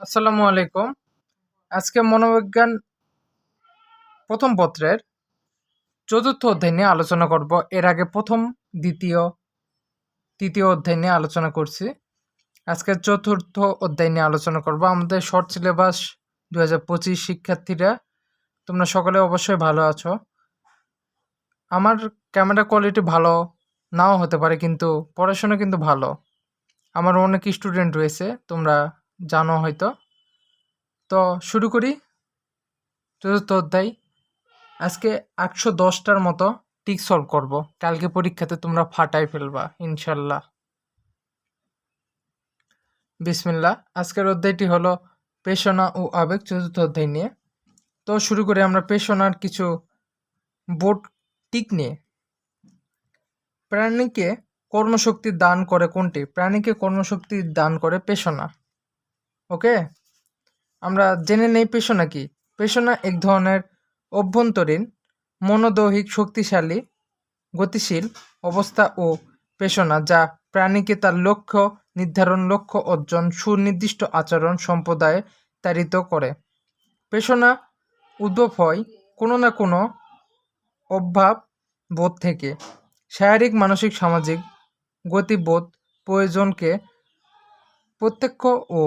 আসসালামু আলাইকুম। আজকে মনোবিজ্ঞান প্রথম পত্রের চতুর্থ অধ্যায় নিয়ে আলোচনা করব। এর আগে প্রথম, দ্বিতীয়, তৃতীয় অধ্যায় নিয়ে আলোচনা করছি। আজকে চতুর্থ অধ্যায় নিয়ে আলোচনা করব। আমাদের শর্ট সিলেবাস দু হাজার পঁচিশ শিক্ষার্থীরা, তোমরা সকলে অবশ্যই ভালো আছো। আমার ক্যামেরা কোয়ালিটি ভালো নাও হতে পারে, কিন্তু পড়াশোনা কিন্তু ভালো। আমার অনেক স্টুডেন্ট রয়েছে, তোমরা জানো হয়তো। তো শুরু করি। চতুর্থ অধ্যায়। আজকে একশো দশটার মতো টিক সলভ করব। কালকে পরীক্ষাতে তোমরা ফাটাই ফেলবা, ইনশাল্লাহ। বিসমিল্লা আজকের অধ্যায়টি হলো পেশনা ও আবেগ চতুর্থ অধ্যায় নিয়ে। তো শুরু করি আমরা পেশনার কিছু বোর্ড টিক নিয়ে। প্রাণীকে কর্মশক্তি দান করে কোনটি? প্রাণীকে কর্মশক্তি দান করে পেশনা। ওকে? আমরা জেনে নেই পেশনা কি। পেশনা এক ধরনের অভ্যন্তরীণ, মনোদৈহিক, শক্তিশালী, গতিশীল অবস্থা ও পেশনা যা প্রাণীকে তার লক্ষ্য নির্ধারণ, লক্ষ্য অর্জন, সুনির্দিষ্ট আচরণ, সম্প্রদায়ে তাড়িত করে। পেশনা উদ্ভব হয় কোনো না কোনো অভাব বোধ থেকে। শারীরিক, মানসিক, সামাজিক গতিবোধ প্রয়োজনকে প্রত্যক্ষ ও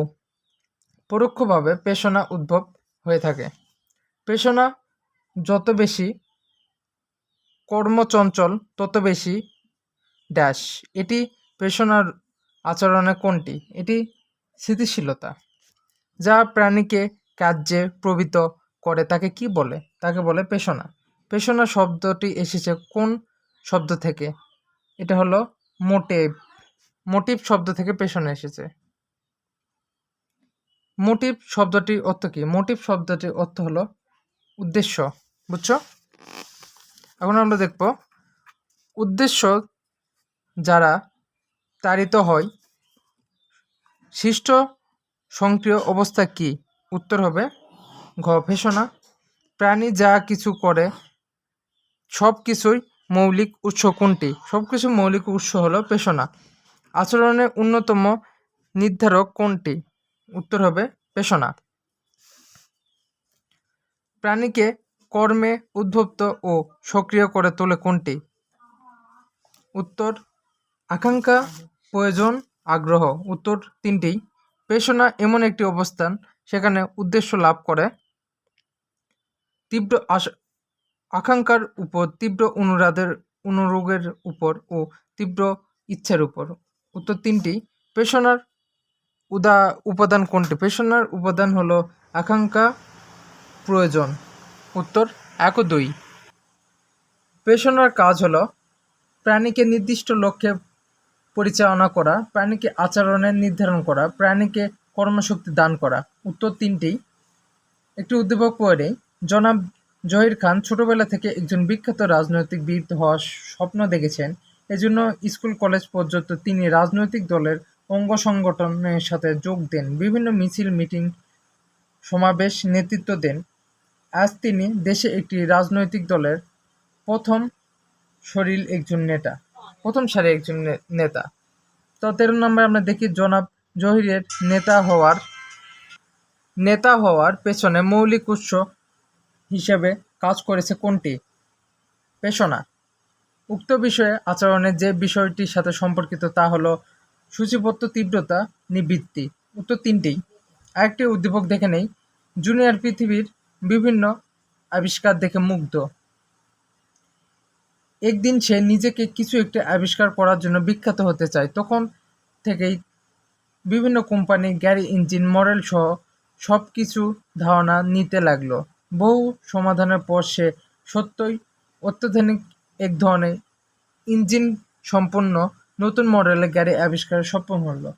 পরোক্ষভাবে পেশনা উদ্ভব হয়ে থাকে। পেশনা যত বেশি কর্মচঞ্চল, তত বেশি ড্যাশ। এটি পেশনার আচরণে কোনটি? এটি স্থিতিশীলতা। যা প্রাণীকে কার্যে প্রবৃত করে, তাকে কি বলে? তাকে বলে পেশনা। পেশনা শব্দটি এসেছে কোন শব্দ থেকে? এটা হলো মোটিভ। মোটিভ শব্দ থেকে পেশনা এসেছে। মোটিভ শব্দটির অর্থ কি? মোটিভ শব্দটির অর্থ হলো উদ্দেশ্য, বুঝছ? এখন আমরা দেখব, উদ্দেশ্য যারা তাড়িত হয়, সৃষ্ট সক্রিয় অবস্থা কি? উত্তর হবে গবেষণা প্রাণী যা কিছু করে সব কিছুই মৌলিক উৎস কোনটি? সব কিছু মৌলিক উৎস হলো পেশনা আচরণের অন্যতম নির্ধারক কোনটি? উত্তর হবে পেশনা। প্রাণীকে কর্মে উদ্ভুক্ত ও সক্রিয় করে তোলে কোনটি? উত্তর, আকাঙ্ক্ষা, প্রয়োজন, আগ্রহ। উত্তর তিনটি। পেশনা এমন একটি অবস্থান সেখানে উদ্দেশ্য লাভ করে। তীব্র আকাঙ্ক্ষার উপর, তীব্র অনুরাধের অনুরোগের উপর ও তীব্র ইচ্ছার উপর। উত্তর তিনটি। পেশনার উদা উপাদান কোনটি? পেশনার উপাদান হলো আকাঙ্ক্ষা, প্রয়োজন। উত্তর এক ও দুই পেশনার কাজ হলো প্রাণীকে নির্দিষ্ট লক্ষ্যে পরিচালনা করা, প্রাণীকে আচরণের নির্ধারণ করা, প্রাণীকে কর্মশক্তি দান করা। উত্তর তিনটি। একটি উদ্দীপক পরে জনাব জহির খান ছোটবেলা থেকে একজন বিখ্যাত রাজনৈতিক বীর হওয়ার স্বপ্ন দেখেছেন। এজন্য স্কুল কলেজ পর্যন্ত তিনি রাজনৈতিক দলের অঙ্গ সংগঠনের সাথে যোগ দেন, বিভিন্ন মিছিল, মিটিং, সমাবেশ নেতৃত্ব দেন। আজ তিনি দেশে একটি রাজনৈতিক দলের প্রথম শরীর একজন নেতা, প্রথম সারি একজন নেতা। তো তেরো নম্বরে আমরা দেখি জনাব জহিরের নেতা হওয়ার নেতা হওয়ার পেছনে মৌলিক উৎস হিসেবে কাজ করেছে কোনটি? পেশনা উক্ত বিষয়ে আচরণের যে বিষয়টির সাথে সম্পর্কিত তা হলো সূচিপত্র তীব্রতা নিবৃত্তি। উত্তর তিনটেই আরেকটি উদ্দীপক দেখে নেই। জুনিয়র পৃথিবীর বিভিন্ন আবিষ্কার দেখে মুগ্ধ। একদিন সে নিজেকে কিছু একটি আবিষ্কার করার জন্য বিখ্যাত হতে চায়। তখন থেকেই বিভিন্ন কোম্পানি গাড়ি ইঞ্জিন, মডেল সহ সব কিছু ধারণা নিতে লাগল। বহু সমাধানের পর সে সত্যই অত্যাধুনিক এক ধরনের ইঞ্জিন সম্পন্ন নতুন মডেলের গাড়ি আবিষ্কার সক্ষম হলো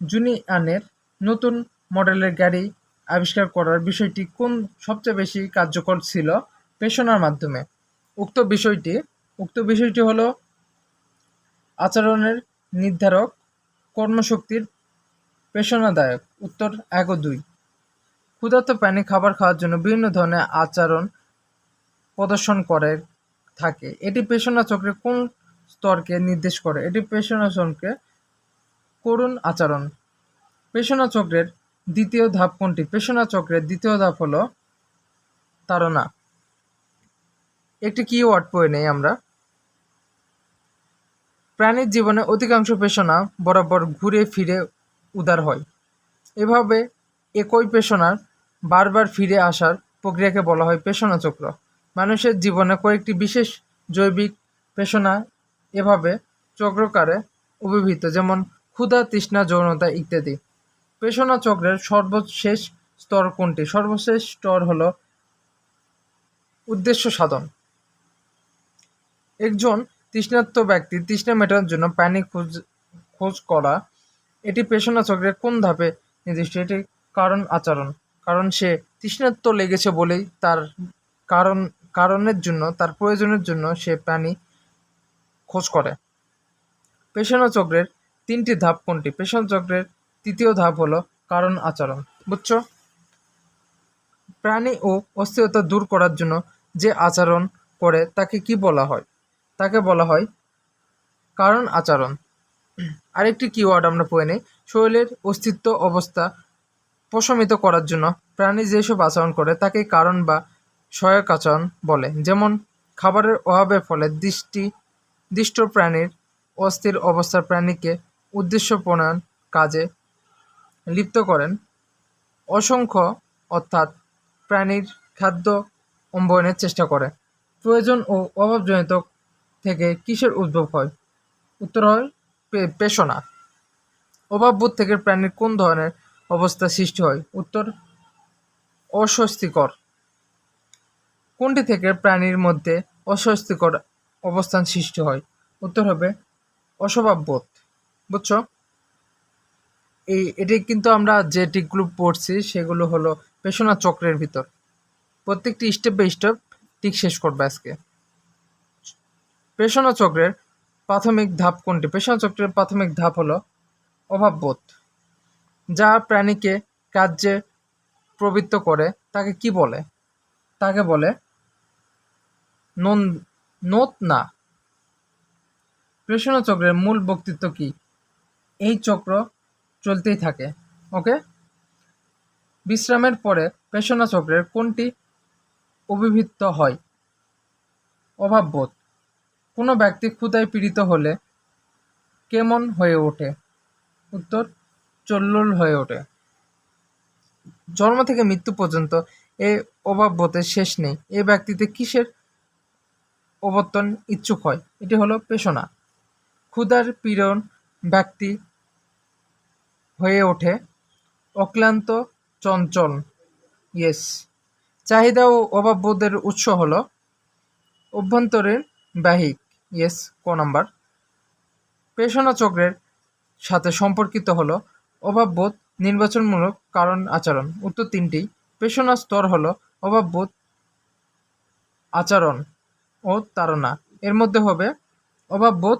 জুনিয়ানের নতুন মডেলের গাড়ি আবিষ্কার করার বিষয়টি কোন সবচেয়ে বেশি কার্যকর ছিল পেশনার মাধ্যমে? উক্ত বিষয়টি উক্ত বিষয়টি হলো আচরণের নির্ধারক কর্মশক্তির পেশনাদায়ক। উত্তর, এক ও দুই। ক্ষুধার্ত প্রাণী খাবার খাওয়ার জন্য বিভিন্ন ধরনের আচরণ প্রদর্শন করে থাকে। এটি পেশনা চক্রে কোন স্তরকে নির্দেশ করে। এটি পেশনা চক্রে করুণ আচরণ। পেশনা চক্রের দ্বিতীয় ধাপ কোনটি? পেশনা চক্রের দ্বিতীয় ধাপ হলো তাড়না। একটি কি ওয়ার্ড পড়ে নেই আমরা। প্রাণীর জীবনে অধিকাংশ পেশনা বরাবর ঘুরে ফিরে উদার হয়। এভাবে একই পেশনার বারবার ফিরে আসার প্রক্রিয়াকে বলা হয় পেশনা চক্র মানুষের জীবনে কয়েকটি বিশেষ জৈবিক পেশনা এভাবে চক্রকারে অভিহিত যেমন ক্ষুধা, তৃষ্ণা, যৌনতা ইত্যাদি। পেশনা চক্রের সর্বশেষ স্তর কোনটি? সর্বশেষ স্তর হল উদ্দেশ্য সাধন। একজন তৃষ্ণার্ত ব্যক্তি তৃষ্ণা মেটানোর জন্য পানি খোঁজ খোঁজ করা, এটি পেশনা চক্রের কোন ধাপে নির্দিষ্ট? এটি কারণ আচরণ। কারণ সে তৃষ্ণার্ত লেগেছে বলেই তার কারণ, কারণের জন্য, তার প্রয়োজনের জন্য সে পানি খোঁজ করে। পেশনা চক্রের তিনটি ধাপ কোনটি? পেশনা চক্রের তৃতীয় ধাপ হলো কারণ আচরণ, বুঝছ? প্রাণী ও অস্থিরতা দূর করার জন্য যে আচরণ করে তাকে কি বলা হয়? তাকে বলা হয় কারণ আচরণ। আরেকটি কিওয়ার্ড আমরা পড়ে নিই। শরীরের অস্তিত্ব অবস্থা প্রশমিত করার জন্য প্রাণী যেসব আচরণ করে তাকে কারণ বা সহায়ক আচরণ বলে। যেমন খাবারের অভাবের ফলে দৃষ্টি দৃষ্ট প্রাণীর অস্থির অবস্থার প্রাণীকে উদ্দেশ্য প্রণয়ন কাজে লিপ্ত করেন। অসংখ্য, অর্থাৎ প্রাণীর খাদ্য অম্বয়নের চেষ্টা করে। প্রয়োজন ও অভাবজনিত থেকে কিসের উদ্ভব হয়? উত্তর হয় পেশনা। অভাববোধ থেকে প্রাণীর কোন ধরনের অবস্থা সৃষ্টি হয়? উত্তর, অস্বস্তিকর। কোনটি থেকে প্রাণীর মধ্যে অস্বস্তিকর অবস্থান সৃষ্টি হয়। উত্তর হবে অস্বভাববোধ। বুঝছ? এই, এটি কিন্তু আমরা যে টিকগুলো পড়ছি, সেগুলো হলো পেশনা চক্রের ভিতর। প্রত্যেকটি স্টেপ বাই স্টেপ টিক শেষ করবে আজকে। পেশনা চক্রের প্রাথমিক ধাপ কোনটি? পেশনা চক্রের প্রাথমিক ধাপ হলো অভাববোধ। যা প্রাণীকে কার্যে প্রবৃত্ত করে, তাকে কি বলে? তাকে বলে নন নোত না। পেশনা চক্রের মূল বক্তৃত্ব কি? এই চক্র চলতেই থাকে, ওকে? বিশ্রামের পরে পেশনা চক্রের কোনটি অভিভূত হয়? অভাববোধ কোনো ব্যক্তি ক্ষুধায় পীড়িত হলে কেমন হয়ে ওঠে? উত্তর, চল্লুল হয়ে ওঠে। জন্ম থেকে মৃত্যু পর্যন্ত এই অভাববোধের শেষ নেই। এই ব্যক্তিতে কিসের অবর্তন ইচ্ছুক হয়। এটি হলো পেশনা ক্ষুধার পীড়ন ব্যক্তি হয়ে ওঠে অক্লান্ত চঞ্চল। ইয়েস চাহিদা ও অভাববোধের উৎস হল অভ্যন্তরীণ বাহিক। ইয়েস ক নাম্বার। পেশনা চক্রের সাথে সম্পর্কিত হলো অভাববোধ নির্বাচনমূলক কারণ আচরণ। উত্তর তিনটি। পেশনা স্তর হলো অভাববোধ আচরণ। ও তাড়না। এর মধ্যে হবে অভাববোধ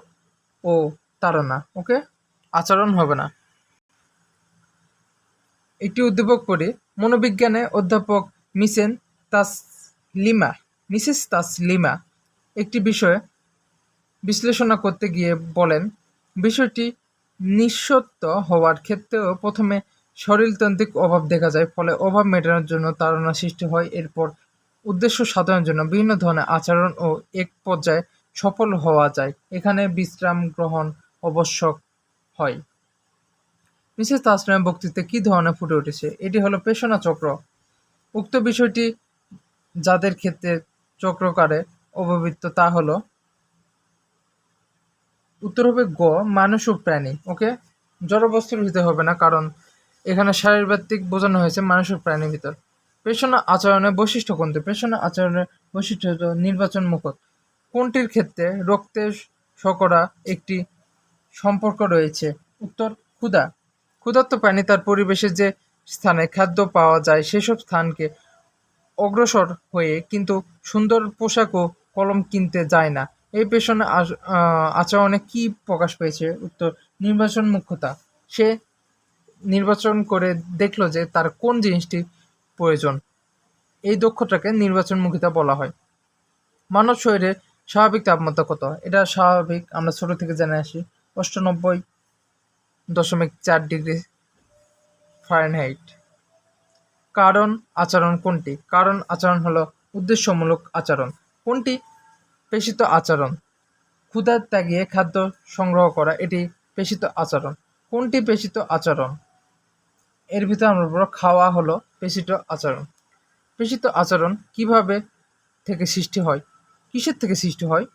ও তাড়না, ওকে? আচরণ হবে না। একটি উদ্দীপক পড়ি। মনোবিজ্ঞানে অধ্যাপক মিসেন তাসলিমা, মিসেস তাসলিমা একটি বিষয়ে বিশ্লেষণা করতে গিয়ে বলেন, বিষয়টি নিঃসত্ব হওয়ার ক্ষেত্রেও প্রথমে শরীরতান্ত্রিক অভাব দেখা যায়, ফলে অভাব মেটানোর জন্য তাড়না সৃষ্টি হয়, এরপর উদ্দেশ্য সাধনের জন্য বিভিন্ন ধরনের আচরণ ও এক পর্যায়ে সফল হওয়া যায়। এখানে বিশ্রাম গ্রহণ আবশ্যক হয়। মিসেস তাসলিমের বক্তৃতায় কী ধরনের ফুটে উঠেছে? এটি হলো পেশনা চক্র। উক্ত বিষয়টি যাদের ক্ষেত্রে চক্রকারে অববৃত্ত তা হলো উত্তর হবে গ, মানুষ ও প্রাণী, ওকে? জড়বস্তুর ভিতরে হবে না, কারণ এখানে শারীরবাত্তিক বোঝানো হয়েছে মানুষ ও প্রাণীর ভিতর। পেশনা আচরণের বৈশিষ্ট্য কোনটি? পেশনা আচরণের বৈশিষ্ট্য হল নির্বাচন মুখত কোনটির ক্ষেত্রে রক্তের শকরা একটি সম্পর্ক রয়েছে? উত্তর, ক্ষুধা। ক্ষুধার্ত প্রাণী তার পরিবেশে যে স্থানে খাদ্য পাওয়া যায়, সেসব স্থানকে অগ্রসর হয়ে কিন্তু সুন্দর পোশাক ও কলম কিনতে যায় না। এই পেশনে আচরণে কি প্রকাশ পেয়েছে? উত্তর, নির্বাচন মুখ্যতা। সে নির্বাচন করে দেখল যে তার কোন জিনিসটি প্রয়োজন। এই দক্ষতাকে নির্বাচনমুখিতা বলা হয়। মানব শরীরে স্বাভাবিক তাপমাত্রা কত? এটা স্বাভাবিক, আমরা ছোট থেকে জেনে আসি। অষ্টানব্বই দশমিক চার ডিগ্রি ফারেনহাইট। কারণ আচরণ কোনটি? কারণ আচরণ হলো উদ্দেশ্যমূলক আচরণ। কোনটি? পেশিত আচরণ। ক্ষুধা ত্যাগিয়ে খাদ্য সংগ্রহ করা, এটি পেশিত আচরণ। কোনটি পেশিত আচরণ? এর ভিতরে আমরা বলব খাওয়া হলো পেশিত আচরণ। পেশিত আচরণ কীভাবে থেকে সৃষ্টি হয়? কিসের থেকে সৃষ্টি হয়?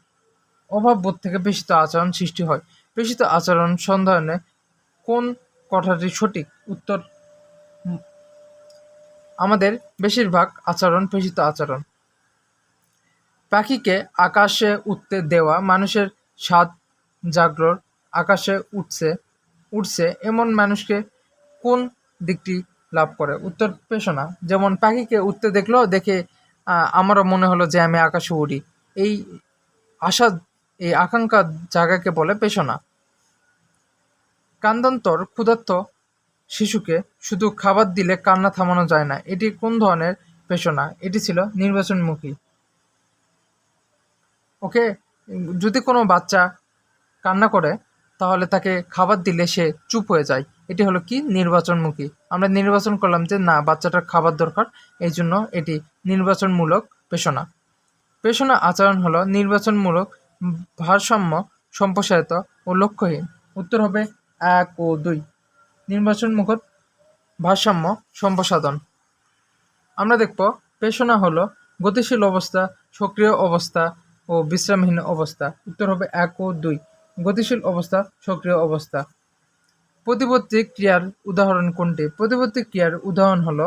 অভাববোধ থেকে পেশিত আচরণ সৃষ্টি হয়। পেশিত আচরণ সন্ধানে কোন কথাটি সঠিক? উত্তর আমাদের বেশিরভাগ আচরণ পেশিত আচরণ। পাখিকে আকাশে উঠতে দেওয়া, মানুষের স্বাদ জাগ্রর, আকাশে উঠছে উঠছে, এমন মানুষকে কোন দিকটি লাভ করে। উত্তর পেশনা যেমন পাখিকে উঠতে দেখল, দেখে আমারও মনে হলো যে আমি আকাশে উড়ি। এই আশা, এই আকাঙ্ক্ষার জায়গাকে বলে পেশনা কান্দান্তর ক্ষুধার্ত শিশুকে শুধু খাবার দিলে কান্না থামানো যায় না। এটি কোন ধরনের পেশনা এটি ছিল নির্বাচনমুখী। ওকে, যদি কোনো বাচ্চা কান্না করে, তাহলে তাকে খাবার দিলে সে চুপ হয়ে যায়। এটি হলো কি? নির্বাচনমুখী। আমরা নির্বাচন করলাম যে না, বাচ্চাটার খাবার দরকার এই জন্য এটি নির্বাচনমূলক পেশনা। পেশনা আচরণ হলো নির্বাচনমূলক, ভারসাম্য, সম্প্রসারিত ও লক্ষ্যহীন। উত্তর হবে এক ও দুই। নির্বাচনমুখত ভারসাম্য সম্প্রসাদন আমরা দেখব, পেশনা হলো গতিশীল অবস্থা, সক্রিয় অবস্থা ও বিশ্রামহীন অবস্থা। উত্তর হবে এক ও দুই। গতিশীল অবস্থা, সক্রিয় অবস্থা। প্রতিবর্তী ক্রিয়ার উদাহরণ কোনটি? প্রতিবর্তী ক্রিয়ার উদাহরণ হলো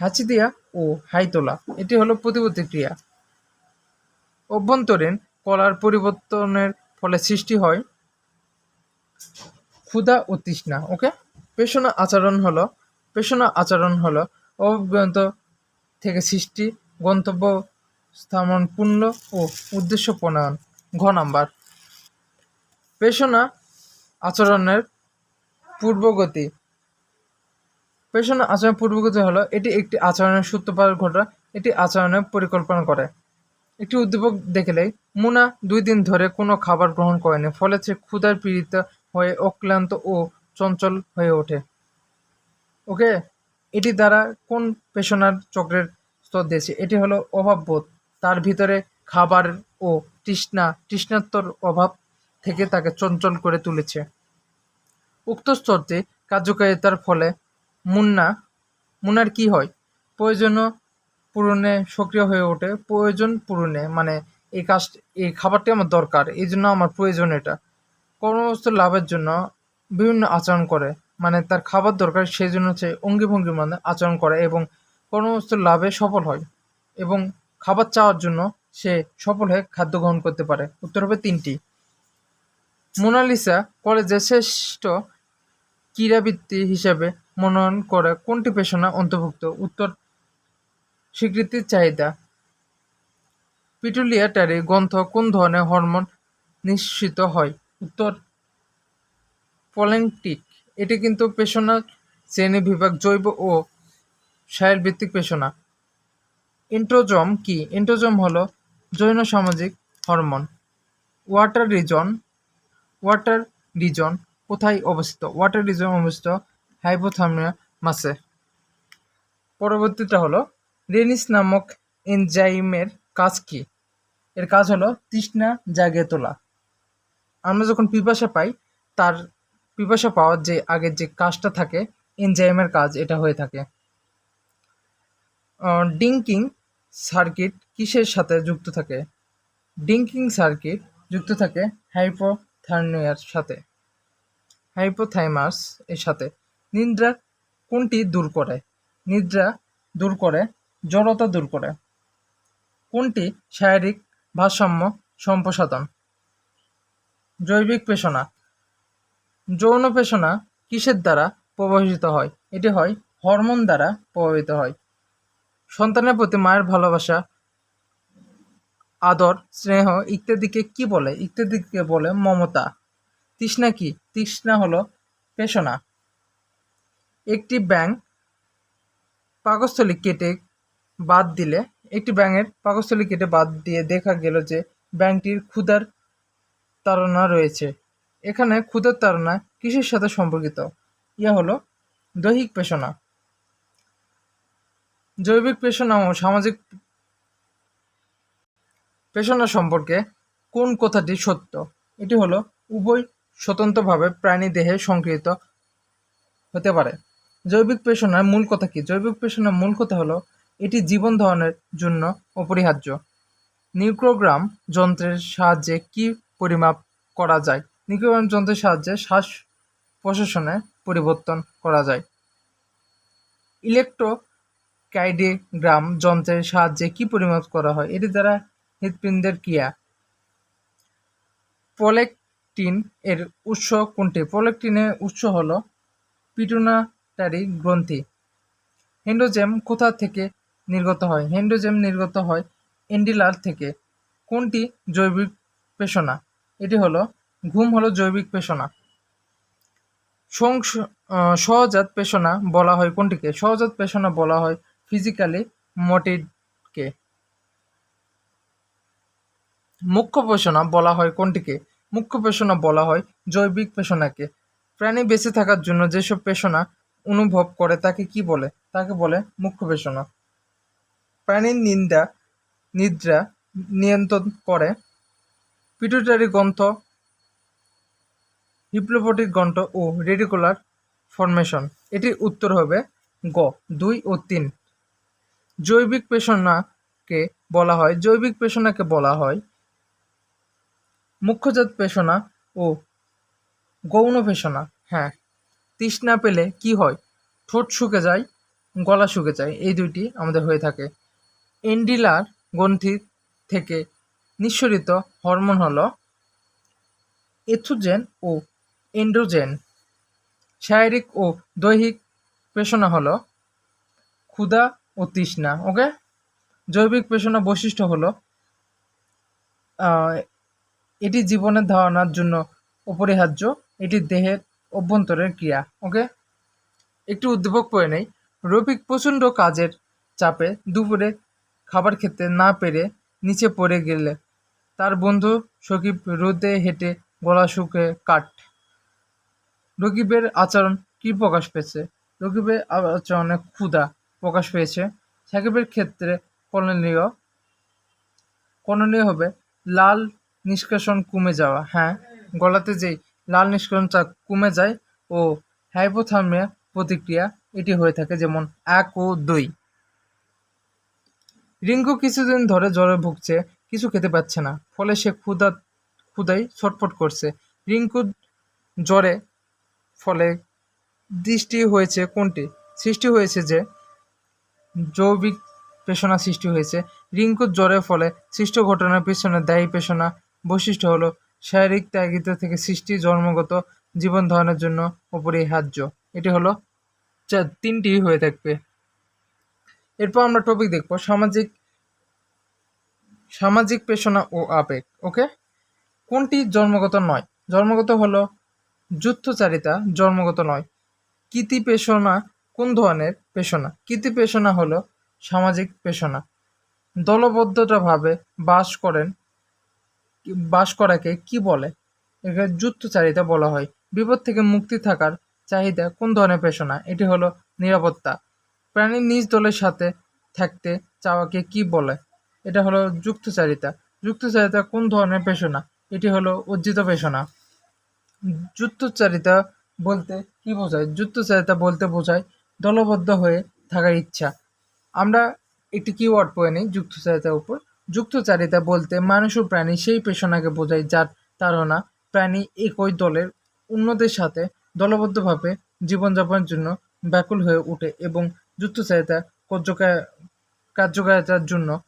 হাঁচি দেওয়া ও হাই তোলা এটি হলো প্রতিবর্তী ক্রিয়া। অভ্যন্তরীণ কলার পরিবর্তনের ফলে সৃষ্টি হয় ক্ষুধা ও তৃষ্ণা, ওকে? পেশনা আচরণ হলো পেশনা আচরণ হলো অভিজ্ঞত থেকে সৃষ্টি, গন্তব্য স্থাপন পূর্ণ ও উদ্দেশ্য প্রণয়ন, ঘ নাম্বার। পেশনা আচরণের পূর্বগতি। পেশনা আচরণের পূর্বগতি হলো, এটি একটি আচরণের সূত্রপাত ঘটা, এটি আচরণের পরিকল্পনা করে। একটি উদ্দীপক দেখলেই মুনা দুই দিন ধরে কোনো খাবার গ্রহণ করেনি, ফলে সে ক্ষুধার পীড়িত হয়ে অক্লান্ত ও চঞ্চল হয়ে ওঠে। ওকে, এটি দ্বারা কোন পেশনার চক্রের স্তর দিয়েছে? এটি হলো অভাববোধ। তার ভিতরে খাবার ও তৃষ্ণা তৃষ্ণাত্মর অভাব থেকে তাকে চঞ্চল করে তুলেছে। উক্ত স্তরটি কার্যকারিতার ফলে মুন্না মুনার কি হয়? প্রয়োজন পূরণে সক্রিয় হয়ে ওঠে। প্রয়োজন পূরণে মানে এই কাজ, এই খাবারটি আমার দরকার, এই জন্য আমার প্রয়োজন এটা। কর্মবস্তু লাভের জন্য বিভিন্ন আচরণ করে মানে তার খাবার দরকার, সেই জন্য হচ্ছে অঙ্গি ভঙ্গির মানে আচরণ করে এবং কর্মবস্তুর লাভে সফল হয় এবং খাবার চাওয়ার জন্য সে সফল হয়ে খাদ্য গ্রহণ করতে পারে। উত্তর হবে তিনটি। মোনালিসা কলেজের শ্রেষ্ঠ ক্রীড়াবৃত্তি হিসেবে মনোনয়ন করে কোনটি পেশনা অন্তর্ভুক্ত? উত্তর, স্বীকৃতির চাহিদা। পিটুলিয়াটারি গ্রন্থ কোন ধরনের হরমোন নিঃসৃত হয়? উত্তর, পলেন্টিক। এটি কিন্তু পেশনা শ্রেণি বিভাগ জৈব ও শারীরভিত্তিক পেশনা। ইন্ট্রোজম কি? ইন্ট্রোজম হলো জৈন সামাজিক hormone. Water reason water reason কোথায় অবস্থিত? ওয়াটার রিজন অবস্থিত হাইপোথার্মিয়া মাসে। পরবর্তীটা হলো রেনিস নামক এনজাইমের কাজ কি? এর কাজ হলো তৃষ্ণা জাগিয়ে তোলা। আমরা যখন পিপাসা পাই, তার পিপাসা পাওয়ার যে আগের যে কাজটা থাকে, এনজাইমের কাজ, এটা হয়ে থাকে। ডিঙ্কিং সার্কিট কিসের সাথে যুক্ত থাকে? ডিঙ্কিং সার্কিট যুক্ত থাকে হাইপোথার্মিয়ার সাথে। হাইপোথাইমাস এর সাথে। নিদ্রা কোনটি দূর করে? নিদ্রা দূর করে, জড়তা দূর করে। কোনটি শারীরিক ভারসাম্য সম্প্রসাদন জৈবিক পেশনা। যৌন পেশনা কিসের দ্বারা প্রভাবিত হয়? এটি হয় হরমোন দ্বারা প্রভাবিত হয়। সন্তানের প্রতি মায়ের ভালোবাসা আদর, স্নেহ, ইত্যাদিকে কি বলে? ইত্যাদিকে বলে মমতা। তৃষ্ণা কি? তৃষ্ণা হলো পেশনা একটি ব্যাঙ পাকস্থলী কেটে বাদ দিলে, একটি ব্যাঙের পাকস্থলী কেটে বাদ দিয়ে দেখা গেল যে ব্যাঙটির ক্ষুধার তাড়না রয়েছে। এখানে ক্ষুধার তাড়না কিসের সাথে সম্পর্কিত? ইয়া হলো দৈহিক পেশনা জৈবিক পেশনা ও সামাজিক পেশনা সম্পর্কে কোন কথাটি সত্য? এটি হলো, উভয় স্বতন্ত্রভাবে প্রাণী দেহে সংকৃত হতে পারে। জৈবিক পেশনার মূল কথা কি? জৈবিক পেশনার মূল কথা হলো, এটি জীবন ধারণের জন্য অপরিহার্য। নিউক্রোগ্রাম যন্ত্রের সাহায্যে কি পরিমাপ করা যায়? নিউক্রোগ্রাম যন্ত্রের সাহায্যে শ্বাস প্রশাসনে পরিবর্তন করা যায়। ইলেকট্রোকাইডিগ্রাম যন্ত্রের সাহায্যে কি পরিমাপ করা হয়? এটি দ্বারা হৃৎপিণ্ডের ক্রিয়া। প্রলেকটিন এর উৎস কোনটি? প্রলেকটিনের উৎস হল পিটুনাটারি গ্রন্থি। হেন্ডোজেম কোথা থেকে নির্গত হয়? হেন্ডোজেম নির্গত হয় এন্ডিলার থেকে। কোনটি জৈবিক পেশনা এটি হলো, ঘুম হলো জৈবিক পেশনা সহজাত পেশনা বলা হয় কোনটিকে? সহজাত পেশনা বলা হয় ফিজিক্যালি মোটিভকে মুখ্য পেশনা বলা হয় কোনটিকে? মুখ্য পেশনা বলা হয় জৈবিক পেশনাকে। প্রাণী বেঁচে থাকার জন্য যেসব পেশনা অনুভব করে তাকে কি বলে? তাকে বলে মুখ্য পেশনা। প্রাণীর নিন্দা, নিদ্রা নিয়ন্ত্রণ করে। পিটুটারি গ্রন্থ, হিপ্লোপটিক গ্রন্থ ও রেডিকুলার ফরমেশন। এটির উত্তর হবে গ, দুই ও তিন। জৈবিক পেশনাকে বলা হয়, জৈবিক পেশনাকে বলা হয় মুখ্যজাত পেশনা ও গৌণ পেশনা। হ্যাঁ তৃষ্ণা পেলে কি হয়? ঠোঁট শুকে যায়, গলা শুকে যায়, এই দুইটি আমাদের হয়ে থাকে। এন্ডিলার গ্রন্থি থেকে নিঃসরিত হরমোন হল এথ্রোজেন ও এন্ড্রোজেন শারীরিক ও দৈহিক পেশনা হল ক্ষুধা ও তৃষ্ণা, ওকে? জৈবিক পেশনা বৈশিষ্ট্য হলো এটি জীবনের ধারণার জন্য অপরিহার্য। এটি দেহের অভ্যন্তরের ক্রিয়া, ওকে? একটু উদ্দীপক পড়ে নেই। রফিক প্রচণ্ড কাজের চাপে দুপুরে খাবার খেতে না পেরে নিচে পড়ে গেলে। তার বন্ধু সকিব রোদে হেঁটে গলা শুকে কাট রকিবের আচরণ কি প্রকাশ পেয়েছে? রকিবের আচরণে ক্ষুধা প্রকাশ পেয়েছে। সাকিবের ক্ষেত্রে করণীয় করণীয় হবে লাল নিষ্কাশন কমে যাওয়া হ্যাঁ গলাতে যেই লাল নিষ্কাশনটা কমে যায় ও হাইপোথার্মিয়া প্রতিক্রিয়া এটি হয়ে থাকে যেমন এক ও দুই। রিঙ্কু কিছুদিন ধরে জ্বরে ভুগছে, কিছু খেতে পাচ্ছে না, ফলে সে ক্ষুধা ক্ষুধাই ছটফট করছে। রিঙ্কু জ্বরে, ফলে দৃষ্টি হয়েছে কোনটি? সৃষ্টি হয়েছে যে জৈবিক পেশনা সৃষ্টি হয়েছে। রিঙ্কুর জ্বরের ফলে সৃষ্ট ঘটনার পেছনে দায়ী পেশনা বৈশিষ্ট্য হলো শারীরিক ত্যাগিতা থেকে সৃষ্টি জন্মগত জীবন ধারণের জন্য অপরিহার্য এটি হলো তিনটি হয়ে থাকবে। এরপর আমরা টপিক দেখব সামাজিক সামাজিক পেশনা ও আবেগ ওকে কোনটি জন্মগত নয়? জন্মগত হলো যুদ্ধচারিতা, জন্মগত নয়। কীতি পেশনা কোন ধরনের পেশনা? কীতি পেশনা হলো সামাজিক পেশনা। দলবদ্ধতাভাবে বাস করেন বাস করাকে কি বলে? একে যুদ্ধচারিতা বলা হয়। বিপদ থেকে মুক্তি থাকার চাহিদা কোন ধরনের পেশনা? এটি হলো নিরাপত্তা। প্রাণীর নিজ দলের সাথে থাকতে চাওয়াকে কি বলে? এটা হলো যুক্তচারিতা। যুক্তচারিতা কোন ধরনের পেশনা? এটি হলো অর্জিত পেশনা। যুদ্ধচারিতা বলতে কি বোঝায়? যুদ্ধচারিতা বলতে বোঝায় দলবদ্ধ হয়ে থাকার ইচ্ছা। আমরা একটি কিওয়ার্ড পড়ে নিই যুক্তচারিতার উপর। যুক্তচারিতা বলতে মানুষ ও প্রাণী সেই পেশনাকে বোঝায় যার তারা প্রাণী একই দলের অন্যদের সাথে দলবদ্ধভাবে জীবনযাপনের জন্য ব্যাকুল হয়ে ওঠে এবং যুক্তচারিতা কার্যকা- কার্যকারিতার জন্য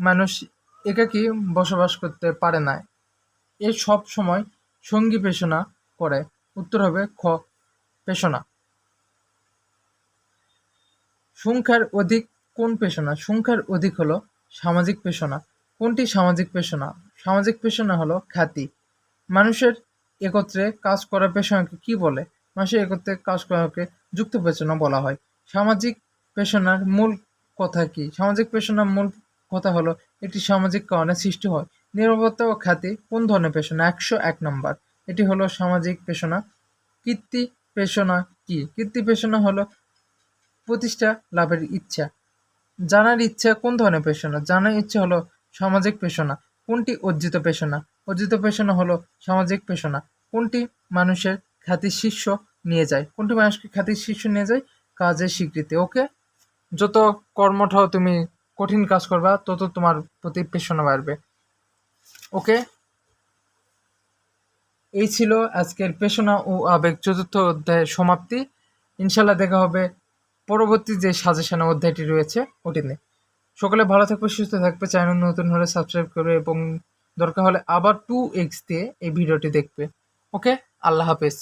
মানুষ একাকী বসবাস করতে পারে না। এ সব সময় সঙ্গী পেশনা করে। উত্তর হবে খ, পেশনা। সংখ্যার অধিক কোন পেশনা? সংখ্যার অধিক হলো সামাজিক পেশনা। কোনটি সামাজিক পেশনা? সামাজিক পেশনা হলো খ্যাতি। মানুষের একত্রে কাজ করা পেশনাকে কি বলে? মানুষের একত্রে কাজ করাকে যুক্ত পেশনা বলা হয়। সামাজিক পেশনার মূল কথা কি? সামাজিক পেশনার মূল কথা হলো এটি সামাজিক কারণে সৃষ্টি হয়। নিরাপত্তা ও খ্যাতি কোন ধরনের পেশনা? একশো এক নম্বর। এটি হলো সামাজিক পেশনা। কীর্তি পেশনা কি? কীর্তি পেশনা হলো প্রতিষ্ঠা লাভের ইচ্ছা। জানার ইচ্ছা কোন ধরনের পেশনা? জানার ইচ্ছা হলো সামাজিক পেশনা। কোনটি অর্জিত পেশনা? অর্জিত পেশনা হলো সামাজিক পেশনা। কোনটি মানুষের খ্যাতির শীর্ষ নিয়ে যায়? কোনটি মানুষকে খ্যাতির শীর্ষ নিয়ে যায়? কাজের স্বীকৃতি। ওকে? যত কর্মঠ তুমি, কঠিন কাজ করবা, তত তোমার প্রতি পেশনা বাড়বে। ওকে? এই ছিল আজকের পেশনা ও আবেগ চতুর্থ অধ্যায়ের সমাপ্তি। ইনশাল্লাহ দেখা হবে পরবর্তী যে সাজেশন অধ্যায়টি রয়েছে, ওটি নিয়ে। সকলে ভালো থাকবে, সুস্থ থাকবে, চ্যানেল নতুন হলে সাবস্ক্রাইব করবে এবং দরকার হলে আবার টু এক্স দিয়ে এই ভিডিওটি দেখবে। ওকে আল্লাহ হাফেজ।